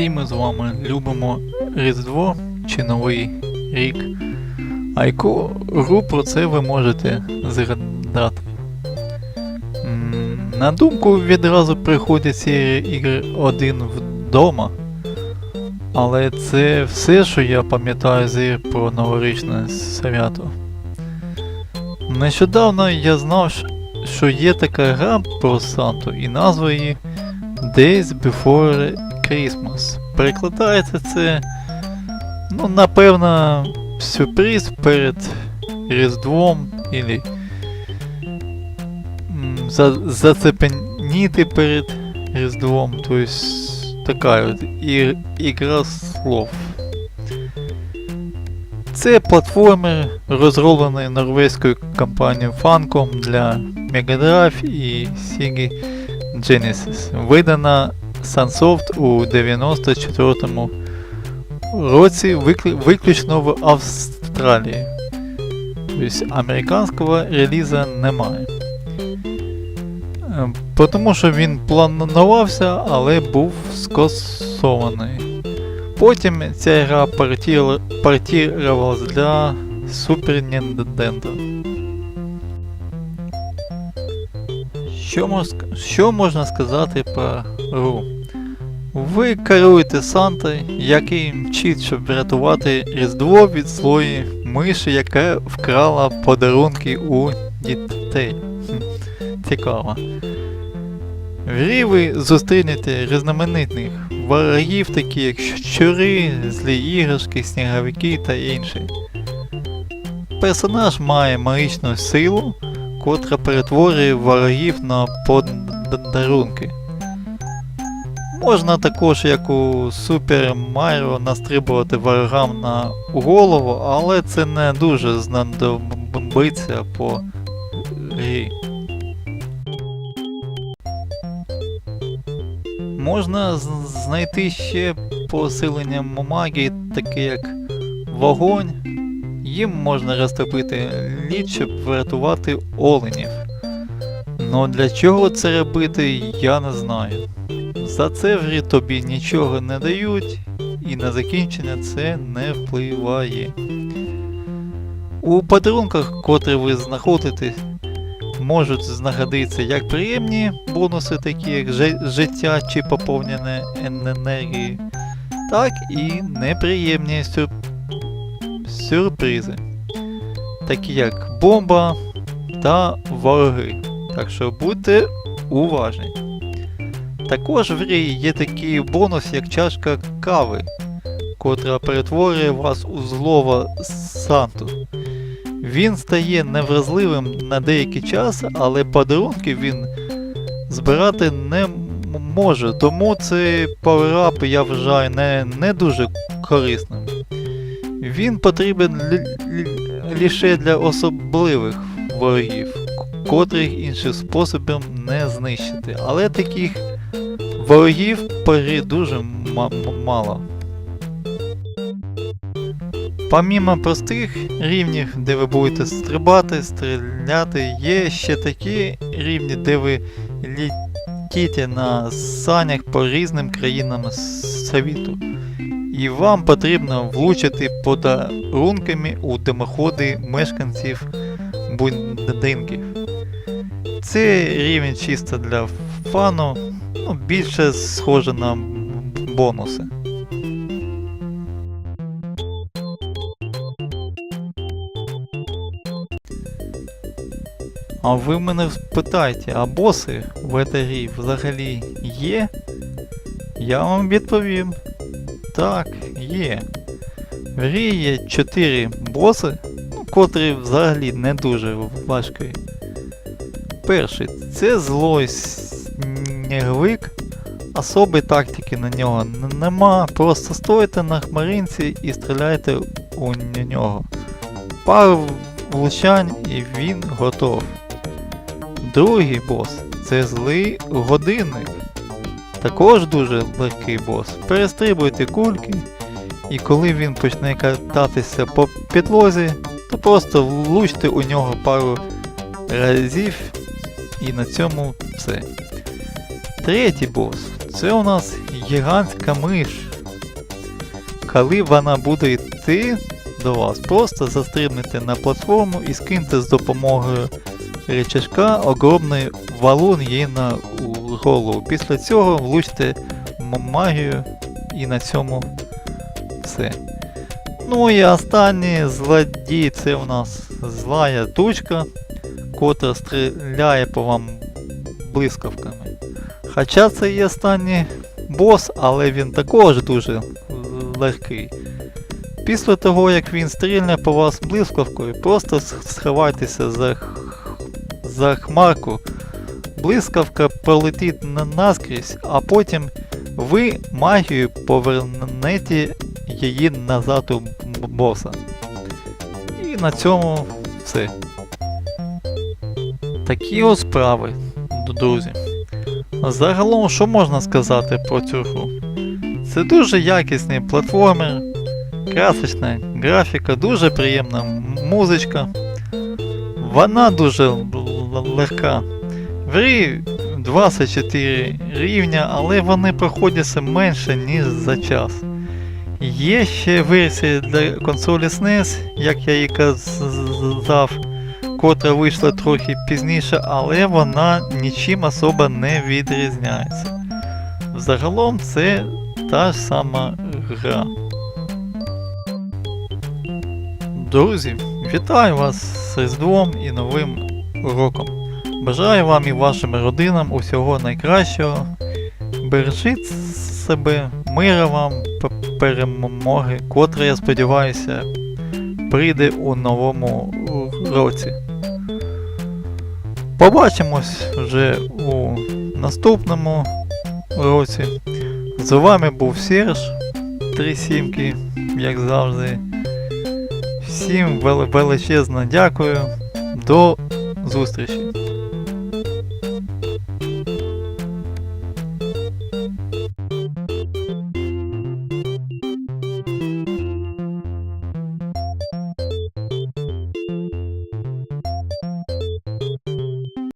Всі ми з вами любимо Різдво чи Новий рік. А яку гру про це ви можете згадати? На думку відразу приходять ці ігри один вдома. Але це все, що я пам'ятаю з ігр про новорічне свято. Нещодавно я знав, що є така гра про Санту, і назва її Days Before Christmas. Перекладається це, ну, напевно, сюрприз перед Різдвом м, за, зацепеніти перед Різдвом. Тобто така от ігра слов. Це платформер, розроблений норвезькою компанією Funcom для Mega Drive і Sega Genesis. Видана Sunsoft у 94-му році виклю- виключно в Австралії. Тобто американського реліза немає. Ем, по Тому що він планувався, але був скасований. Потім ця гра портірувалась для Super Nintendo. Що можна сказати про гру? Ви керуєте Сантою, який мчить, щоб врятувати Різдво від злої миші, яка вкрала подарунки у дітей. Цікаво. В грі ви зустрінете різноманітних ворогів, такі як щури, злі іграшки, сніговики та інші. Персонаж має магічну силу, котра перетворює ворогів на подарунки. Можна також, як у Super Mario, настрибувати ворогам на голову, але це не дуже знадобиться по грі. Можна знайти ще посилення магії, таке як вогонь. Їм можна розтопити лід, щоб врятувати оленів. Но для чого це робити, я не знаю. За це в тобі нічого не дають, і на закінчення це не впливає. У подарунках, котрі ви знаходите, можуть знаходитися як приємні бонуси, такі як життя чи поповнення енергії, так і неприємні сюр... сюрпризи, такі як бомба та вороги. Так що будьте уважні. Також в грі є такий бонус, як чашка кави, котра перетворює вас у злого Санту. Він стає невразливим на деякий час, але подарунки він збирати не може, тому цей паверап я вважаю не, не дуже корисним. Він потрібен лише для особливих ворогів, котрих іншим способом не знищити. Але таких ворогів по дуже мало. Помімо простих рівнів, де ви будете стрибати, стріляти, є ще такі рівні, де ви літіте на санях по різним країнам світу. І вам потрібно влучити подарунками у димоходи мешканців будинків. Це рівень чисто для фану, ну, більше схоже на бонуси. А ви мене спитаєте, а боси в этой грі взагалі є? Я вам відповім. Так, є. В грі є 4 боси, ну, котрі взагалі не дуже важкі. Перший це злой сніговик. Особої тактики на нього нема, просто стоїте на хмаринці і стріляєте у нього. Пару влучань і він готов. Другий бос це злий годинник. Також дуже легкий бос. Перестрибуйте кульки, і коли він почне кататися по підлозі, то просто влучте у нього пару разів і на цьому все. Третій бос це у нас гігантська миш, коли вона буде йти до вас, просто застрибнете на платформу і скиньте з допомогою речашка огромний валун їй на голову. Після цього влучте магію і на цьому все. Ну і останній злодій це у нас злая тучка, котра стріляє по вам блискавками. Хоча це і останній бос, але він також дуже легкий. Після того, як він стрільне по вас блискавкою, просто сховайтеся за, за хмарку. Блискавка пролетить на наскрізь, а потім ви магією повернете її назад у боса. І на цьому все. Такі ось справи, друзі. Загалом, що можна сказати про цю гру? Це дуже якісний платформер, красочна графіка, дуже приємна музичка. Вона дуже легка. В грі 24 рівня, але вони проходяться менше, ніж за час. Є ще версія для консолі SNES, як я і казав, котра вийшла трохи пізніше, але вона нічим особо не відрізняється. Взагалом це та ж сама гра. Друзі, вітаю вас з Різдвом і Новим роком. Бажаю вам і вашим родинам усього найкращого. Бережіть себе, мира вам, перемоги, котра, я сподіваюся, прийде у новому році. Побачимось вже у наступному році. З вами був Серж, три сімки, як завжди. Всім величезно дякую. До зустрічі!